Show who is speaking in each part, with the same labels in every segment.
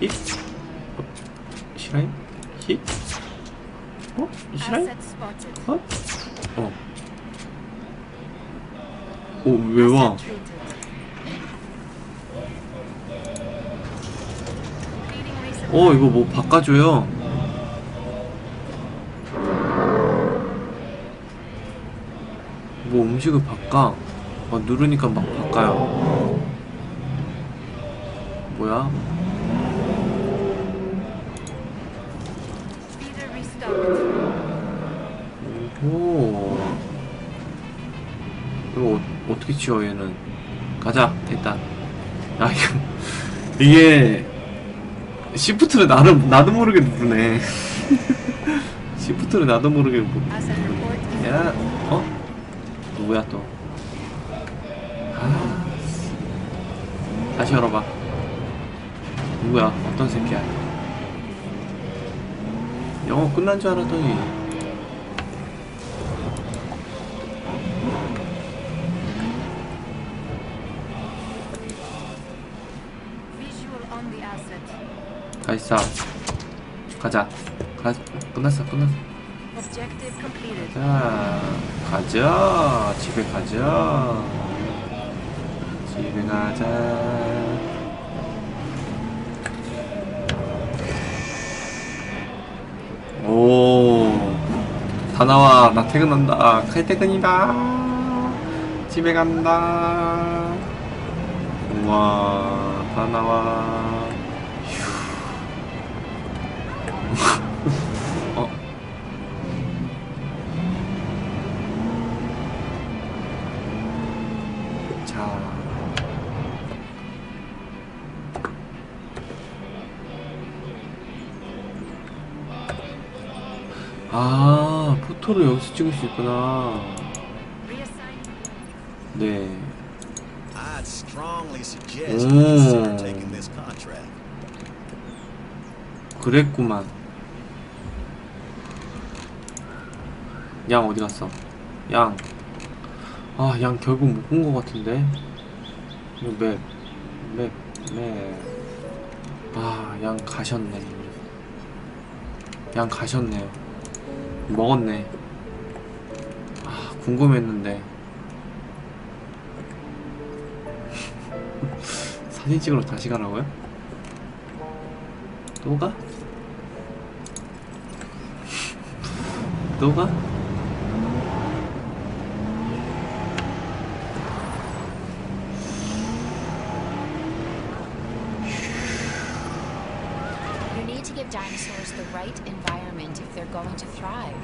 Speaker 1: 힛? 어? 시라임? 힛? 어?
Speaker 2: spotted.
Speaker 1: 어? 어. 오, 왜 와? 어, 이거 뭐 바꿔줘요. 뭐 음식을 바꿔. 막 누르니까 막 바꿔요. 뭐야? 오. 이거 어, 어떻게 치워 얘는? 가자 일단. 아 이거 이게 시프트를 나도 나도 모르게 누르네. 시프트를 나도 모르게 누르.
Speaker 2: Asset report is
Speaker 1: 야, 어? 누구야 또? 아, 다시 열어봐. 누구야? 어떤 새끼야? 영어 끝난 줄 알았더니 있어. 가자. 가. 끝났어. 끝났어. 자, 가자. 집에 가자. 집에 가자. 오, 다 나와. 나 퇴근한다. 칼퇴근이다. 집에 간다. 우와, 다 나와. 자. 아, 포토를 여기서 찍을 수 있구나. 네.
Speaker 3: Contract.
Speaker 1: 그랬구만. 양 어디 갔어? 양. 아, 양 결국 못 본 것 같은데. 이거 맵, 맵, 맵. 아, 양 가셨네. 양 가셨네요. 먹었네. 아, 궁금했는데. 사진 찍으러 다시 가라고요? 또 가? 또 가?
Speaker 4: You need to give dinosaurs the right environment if they're going to thrive.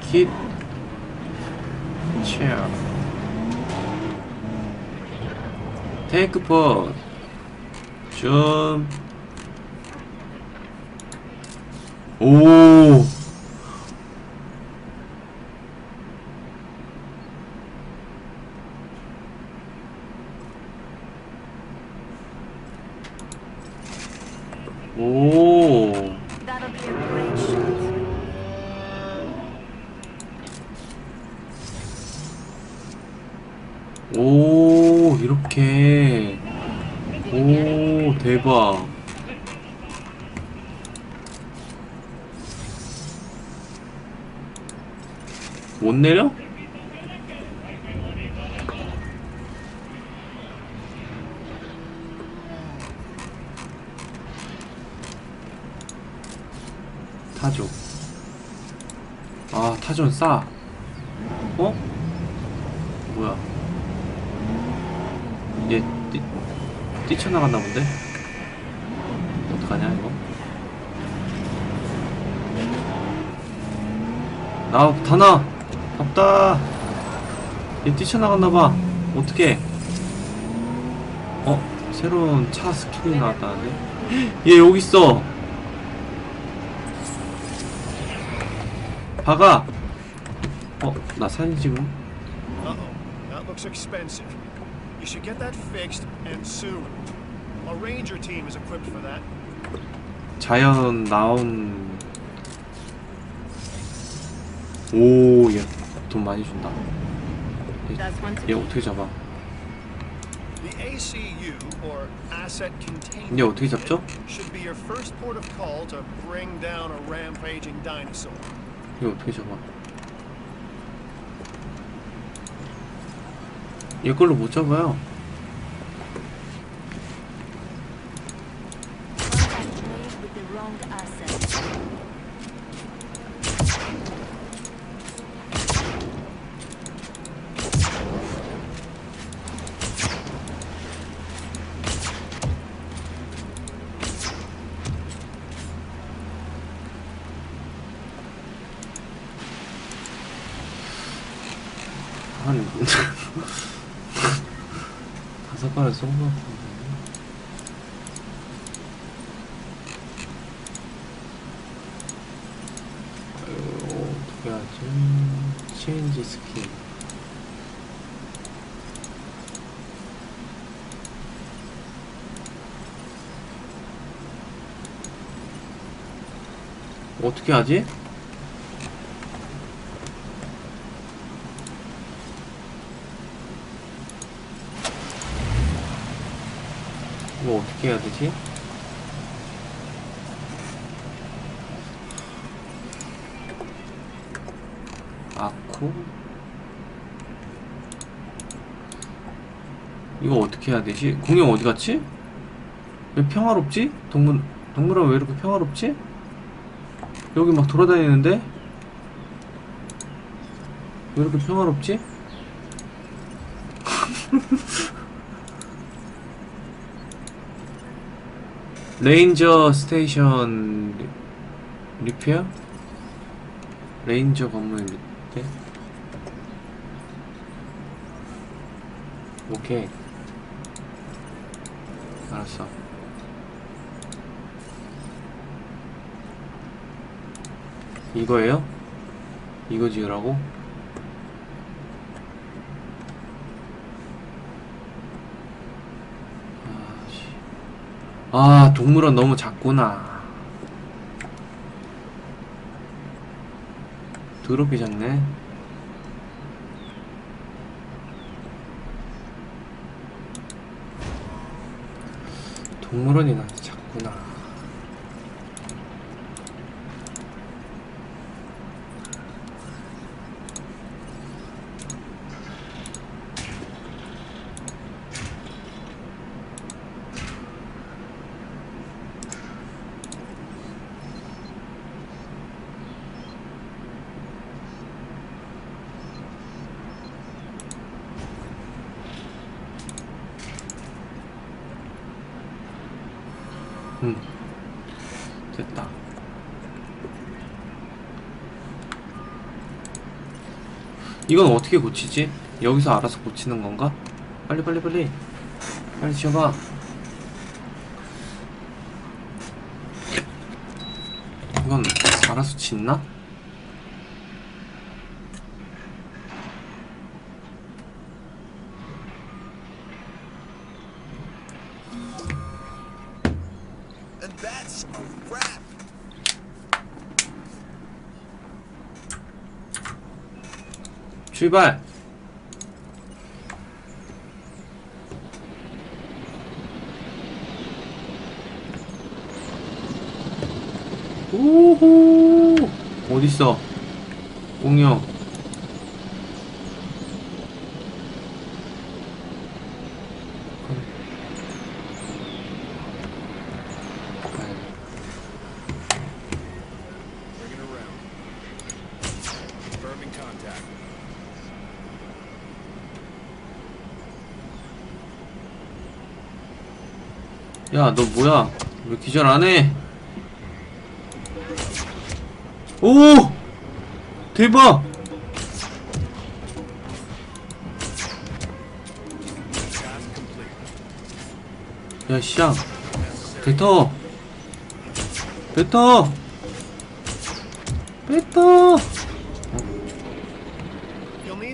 Speaker 1: 킷 체어 테이크 폿좀 오. 오.
Speaker 2: That'll be a great shot.
Speaker 1: 오, 이렇게. 오, 대박. 못 내려? 타조. 아, 타조는 싸. 어? 뭐야? 얘 뛰, 뛰쳐나갔나 본데? 어떡하냐 이거? 나 다나 없다 얘 뛰쳐나갔나봐 어떡해 어? 새로운 차 스킬이 나왔다는데? 얘 여기 있어 박아 어? 나 사진 찍음?
Speaker 3: You should get that fixed and soon. A ranger team is equipped for that.
Speaker 1: 자연 나온 오얘 돈 많이 준다
Speaker 2: to
Speaker 1: 얘 어떻게 잡아 이제 어떻게 잡죠? 이거 어떻게 잡아? 얘 걸로 못 잡아요. 한 다섯 발을 쏜것 같은데. 어떻게 하지? 체인지 스킨. 어떻게 하지? 이거 어떻게 해야 되지? 아쿠 이거 어떻게 해야 되지? 공룡 어디 갔지? 왜 평화롭지? 동물 동물은 왜 이렇게 평화롭지? 여기 막 돌아다니는데 왜 이렇게 평화롭지? 레인저 스테이션 리, 리페어? 레인저 건물 밑에? 오케이 알았어 이거예요? 이거 지으라고? 아 동물원 너무 작구나. 더럽게 작네. 동물원이 나 작구나 응 됐다 이건 어떻게 고치지? 여기서 알아서 고치는 건가? 빨리 빨리 빨리 빨리 지어봐 이건 알아서 짓나?
Speaker 5: And that's a wrap.
Speaker 1: 출발. 오호 어딨어? 공룡 야, 너 뭐야? 왜 기절 안 해? 오! 대박! 야, 시장. 뱉어! 뱉어! 뱉어!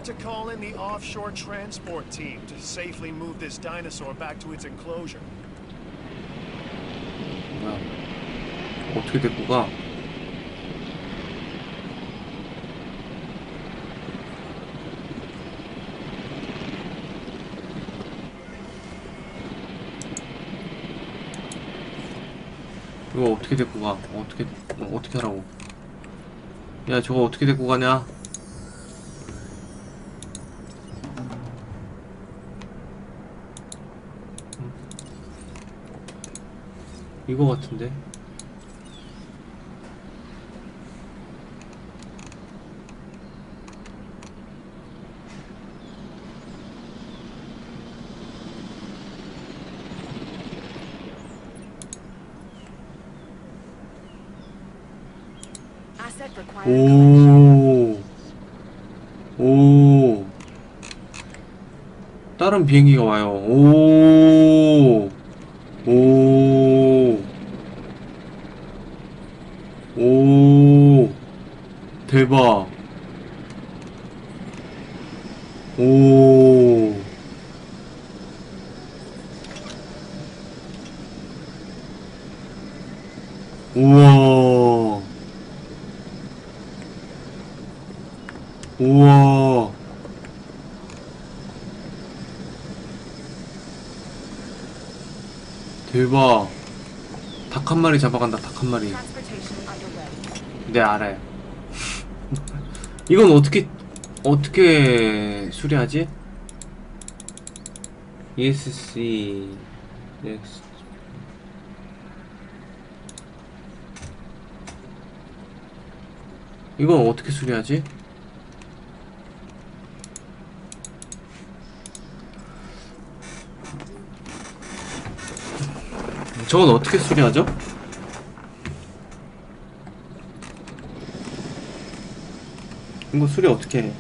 Speaker 3: To call in the offshore transport team to safely move this dinosaur back to its enclosure.
Speaker 1: 뭐야 어떻게 데리고 가? 이거 어떻게 데리고 가? 어떻게 어, 어떻게 하라고? 야 저거 어떻게 데리고 가냐? 이거 같은데? 오. 오. 다른 비행기가 와요. 오. 오. 오. 대박. 오. 우와. 우와. 대박. 닭 한 마리 잡아간다, 닭 한 마리. 네, 알아요. 이건 어떻게, 어떻게 수리하지? ESC, next. 이건 어떻게 수리하지? 저건 어떻게 수리하죠? 이거 수리 어떻게 해?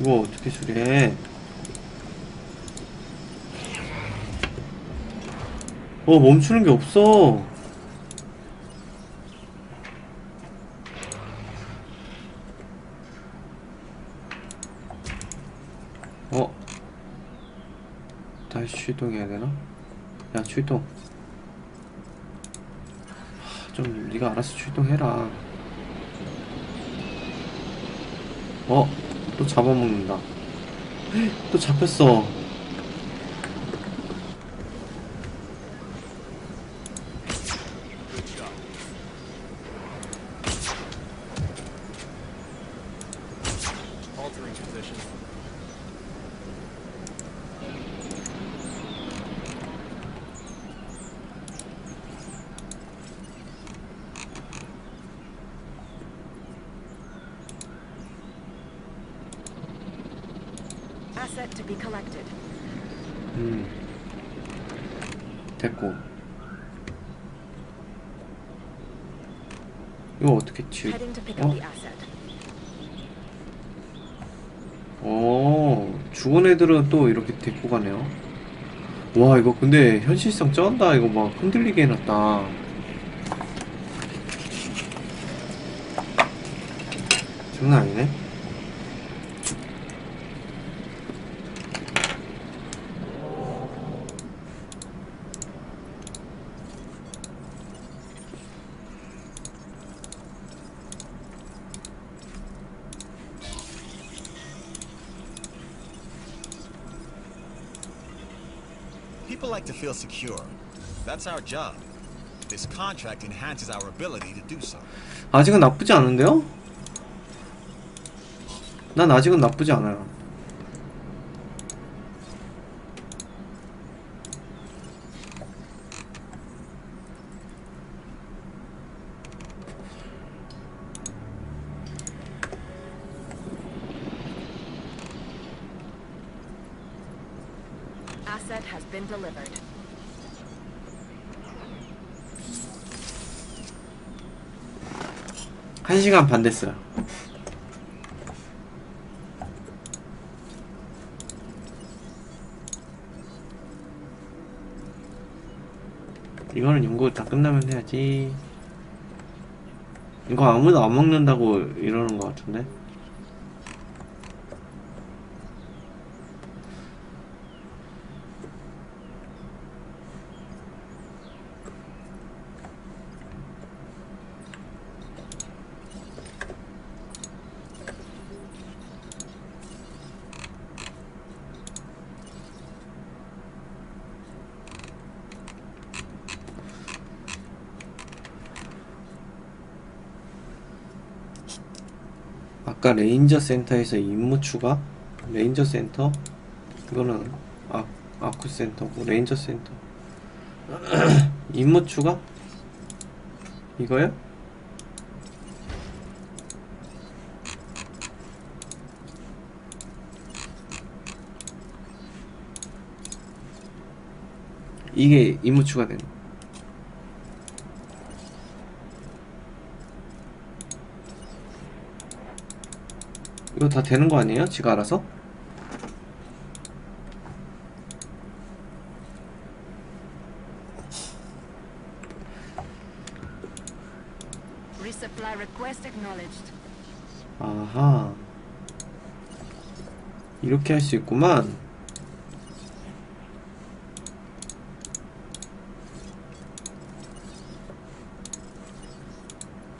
Speaker 1: 이거 어떻게 수리해? 어 멈추는 게 없어. 어? 다시 출동해야 되나? 야 출동. 하, 좀 네가 알아서 출동해라. 어? 또 잡아먹는다. 또 잡혔어.
Speaker 2: Asset to be collected.
Speaker 1: 음. 됐고. 이거 어떻게 치? 어? 어, 죽은 애들은 또 이렇게 데리고 가네요. 와, 이거 근데 현실성 쩐다. 이거 막 흔들리게 해놨다. 장난 아니네.
Speaker 5: Secure. That's our job. This contract enhances our ability to do so.
Speaker 1: 아직은 나쁘지 않은데요? 난 아직은 나쁘지 않아요. 1시간 반 됐어요. 이거는 연구 다 끝나면 해야지. 이거 아무도 안 먹는다고 이러는 것 같은데? 아까 레인저 센터에서 임무 추가? 레인저 센터? 이거는 아, 아쿠 센터고 레인저 센터 임무 추가? 이거요? 이게 임무 추가된 거. 이거 다 되는 거 아니에요? 지가 알아서?
Speaker 2: Resupply request acknowledged.
Speaker 1: 아하 이렇게 할 수 있구만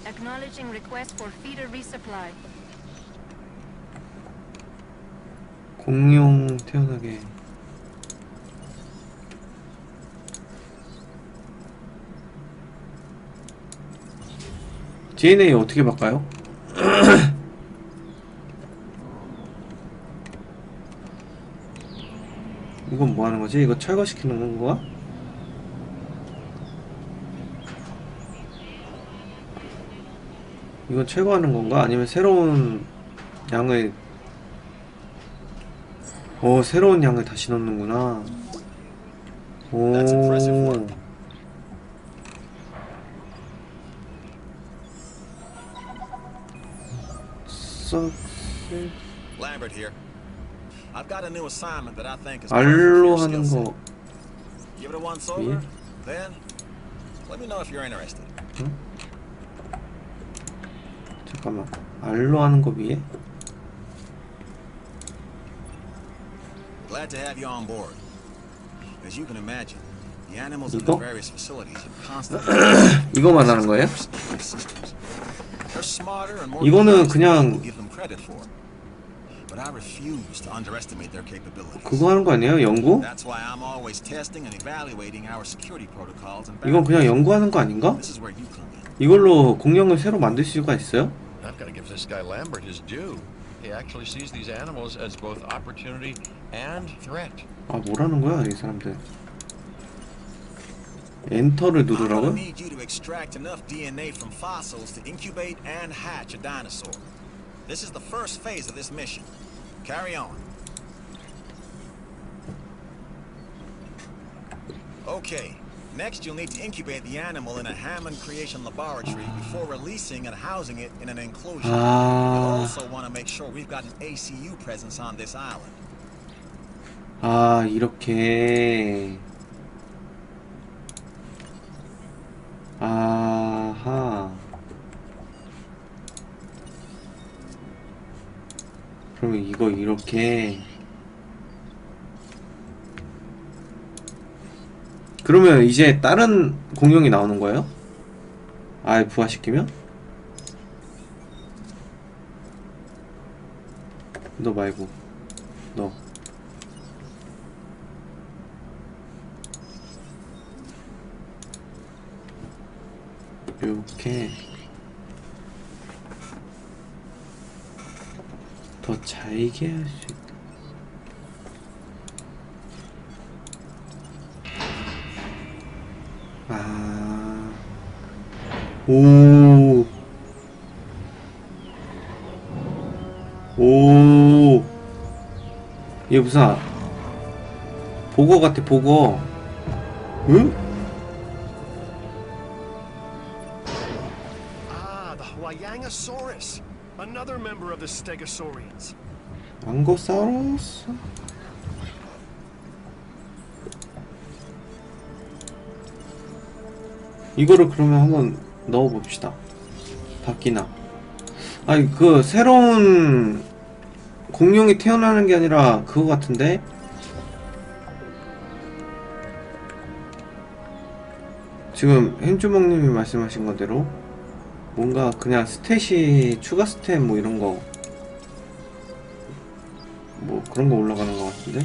Speaker 2: Acknowledging request for feeder resupply.
Speaker 1: 공룡 태어나게 DNA 어떻게 바꿔요? 이건 뭐 하는 거지? 이거 철거시키는 건가? 이건 철거하는 건가? 아니면 새로운 양을 오 새로운 양을 다시 넣는구나 오 알로 하는 거
Speaker 5: interested.
Speaker 1: 잠깐만 알로 하는 거 위에
Speaker 5: Glad to have you on board. As you can imagine, the animals in the
Speaker 1: 이거?
Speaker 5: various facilities are constantly
Speaker 1: 이거만 하는 거예요?
Speaker 5: They're smarter and more
Speaker 1: 이거는 그냥-
Speaker 5: give them credit for. But I refuse to underestimate their capabilities.
Speaker 1: 그거 하는 거 아니에요? 연구?
Speaker 5: That's why I'm always testing and evaluating our security protocols and
Speaker 1: 이건 그냥. 연구하는 거 아닌가?
Speaker 5: This is where you come in.
Speaker 1: 이걸로 공룡을 새로 만들 수가 있어요?
Speaker 6: I've got to give this guy Lambert his due. He actually sees these animals as both opportunity and threat.
Speaker 1: 아 뭐라는 거야 이 사람들 엔터를
Speaker 5: I'm gonna
Speaker 1: 누르라고요?
Speaker 5: need you to extract enough DNA from fossils to incubate and hatch a dinosaur. This is the first phase of this mission. Carry on. Okay. Next, you'll need to incubate the animal in a Hammond Creation Laboratory before releasing and housing it in an enclosure. You'll
Speaker 1: 아,
Speaker 5: also want to make sure we've got an ACU presence on this island.
Speaker 1: 아 이렇게 아하 그러면 이거 이렇게 그러면 이제 다른 공룡이 나오는 거예요? 아예 부화시키면? 너 말고 너 이렇게 더 잘게 할 수 오, 오, 이게 무슨 아- 보거 같아 보거. 응?
Speaker 3: Ah, the Huayangosaurus. Another member of the Stegosaurians.
Speaker 1: 앙고사우루스? 이거를 그러면 한번 넣어봅시다. 바뀌나? 아니 그 새로운 공룡이 태어나는 게 아니라 그거 같은데? 지금 햄주먹님이 말씀하신 거대로 뭔가 그냥 스탯이 추가 스탯 뭐 이런 거뭐 그런 거 올라가는 것 같은데